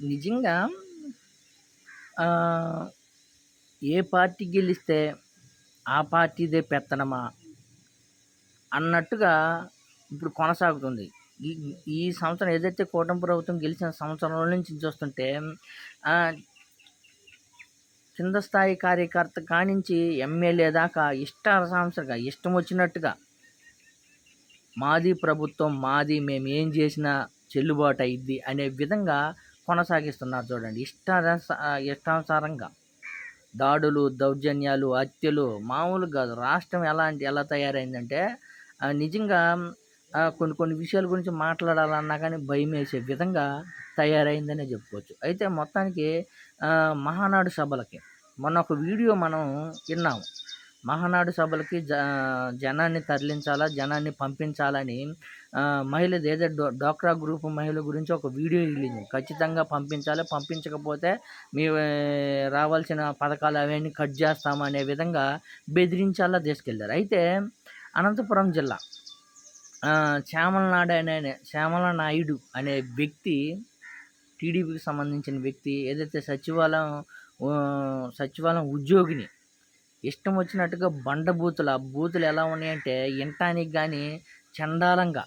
నిజంగా ఏ పార్టీ గెలిస్తే ఆ పార్టీదే పెత్తనమా అన్నట్టుగా ఇప్పుడు కొనసాగుతుంది. ఈ ఈ సంవత్సరం ఏదైతే కూటమి ప్రభుత్వం గెలిచిన సంవత్సరంలో నుంచి చూస్తుంటే కింద స్థాయి కార్యకర్త కానించి ఎమ్మెల్యే దాకా ఇష్టానుసారంగా ఇష్టం వచ్చినట్టుగా మాది ప్రభుత్వం మాది మేము ఏం చేసినా చెల్లుబాటు అయింది అనే విధంగా కొనసాగిస్తున్నారు చూడండి. ఇష్టానుస ఇష్టానుసారంగా దాడులు దౌర్జన్యాలు హత్యలు మామూలుగా కాదు. రాష్ట్రం అంటే ఎలా తయారైందంటే నిజంగా కొన్ని కొన్ని విషయాల గురించి మాట్లాడాలన్నా కానీ భయం వేసే విధంగా తయారైందనే చెప్పుకోవచ్చు. అయితే మొత్తానికి మహానాడు సభలకి మొన్న ఒక వీడియో మనం విన్నాము. మహానాడు సభలకి జ జనాన్ని తరలించాలా జనాన్ని పంపించాలని మహిళ ఏదో డో డోక్రా గ్రూప్ మహిళ గురించి ఒక వీడియో వెళ్ళింది ఖచ్చితంగా పంపించాలి. పంపించకపోతే మీ రావాల్సిన పథకాలు అవన్నీ కట్ చేస్తాము అనే విధంగా బెదిరించాలా తీసుకెళ్ళారు అయితే అనంతపురం జిల్లా శ్యామలనాడు శ్యామల అనే శ్యామల నాయుడు అనే వ్యక్తి టీడీపీకి సంబంధించిన వ్యక్తి ఏదైతే సచివాలయం సచివాలయం ఉద్యోగిని ఇష్టం వచ్చినట్టుగా బండ బూతులు. ఆ బూతులు ఎలా ఉన్నాయంటే వినటానికి కానీ చండాలంగా.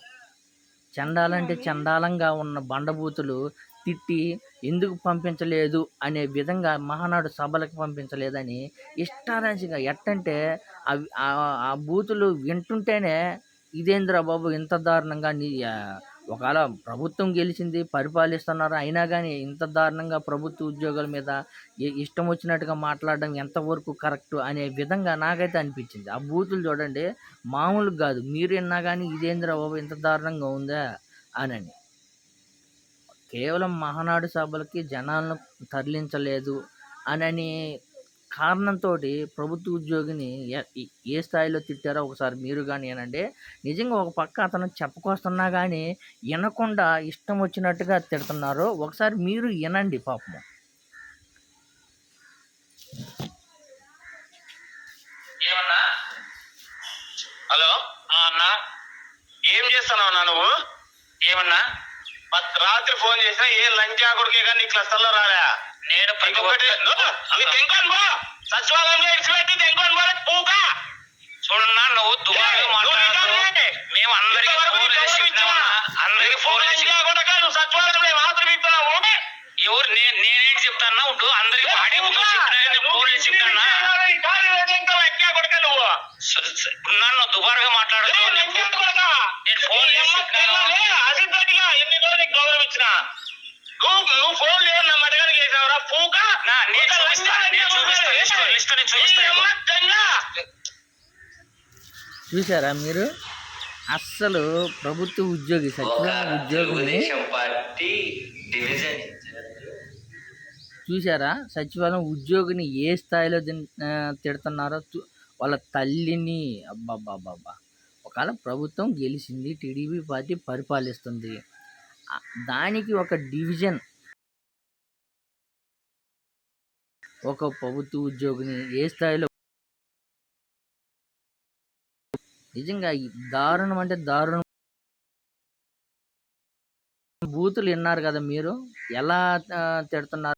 చండాలంటే చండాలంగా ఉన్న బండబూతులు తిట్టి ఎందుకు పంపించలేదు అనే విధంగా మహానాడు సభలకు పంపించలేదని ఇష్టారాశిగా ఎట్టంటే అవి ఆ- బూతులు వింటుంటేనే ఇదేంద్రా బాబు ఇంత దారుణంగా నీ ఒకవేళ ప్రభుత్వం గెలిచింది పరిపాలిస్తున్నారు అయినా కానీ ఇంత దారుణంగా ప్రభుత్వ ఉద్యోగుల మీద ఇష్టం వచ్చినట్టుగా మాట్లాడడం ఎంతవరకు కరెక్ట్ అనే విధంగా నాకైతే అనిపించింది. ఆ బూతులు చూడండి మామూలుగా కాదు. మీరు విన్నా కానీ ఇదేంద్రా బాబు ఇంత దారుణంగా ఉందా అనని. కేవలం మహానాడు సభలకి జనాలను తరలించలేదు అనని కారణంతో ప్రభుత్వ ఉద్యోగిని ఏ స్థాయిలో తిట్టారో ఒకసారి మీరు కానీ వినండి నిజంగా ఒక పక్క అతను చెప్పుకొస్తున్నా కానీ వినకుండా ఇష్టం వచ్చినట్టుగా తిడుతున్నారు. ఒకసారి మీరు వినండి పాపము. హలో? అన్నా. ఏం చేస్తున్నావు నువ్వు? ఏమన్నా? రాత్రి ఫోన్ చేసినా ఏ లంచా కొడుకే కానీ నీ క్లస్టర్లో రాలే. నేను ఇంకొకటి తెంకొని పో. సచివాలయంలో ఇచ్చిపెట్టి తెంకొని పోలే పూకా. చూడన్నా నువ్వు దుబాయ్ మాట్లాడుతూ మేము అందరికి ఫోన్ చేసి చెప్పినామన్నా అందరికి ఫోన్ చేసి నువ్వు సచివాలయంలో మాత్రం ఇస్తున్నావు ఎవరు నేను నేనేంటి చెప్తానా ఉంటూ అందరికి బాడీ ముందు చెప్పినా ఫోన్ చేసి చెప్తానా స- స- ఇప్పుడు నన్ను దుబారుగా మాట్లాడుతూ నేను ఫోన్ చేసి చెప్పినాను. నువ్వు ఫోన్ లేదు నా మటగానికి చేసావురా? పూక చూసారా మీరు? అస్సలు ప్రభుత్వ ఉద్యోగి సచివాలయ ఉద్యోగిని చూసారా సచివాలయం ఉద్యోగిని ఏ స్థాయిలో తిడుతున్నారో వాళ్ళ తల్లిని అబ్బాబ్బాబ్బా ఒకవేళ ప్రభుత్వం గెలిచింది టీడీపీ పార్టీ పరిపాలిస్తుంది. దానికి ఒక డివిజన్. ఒక ప్రభుత్వ ఉద్యోగిని ఏ స్థాయిలో నిజంగా దారుణం అంటే దారుణం. బూతులు విన్నారు కదా మీరు? ఎలా తిడుతున్నారు?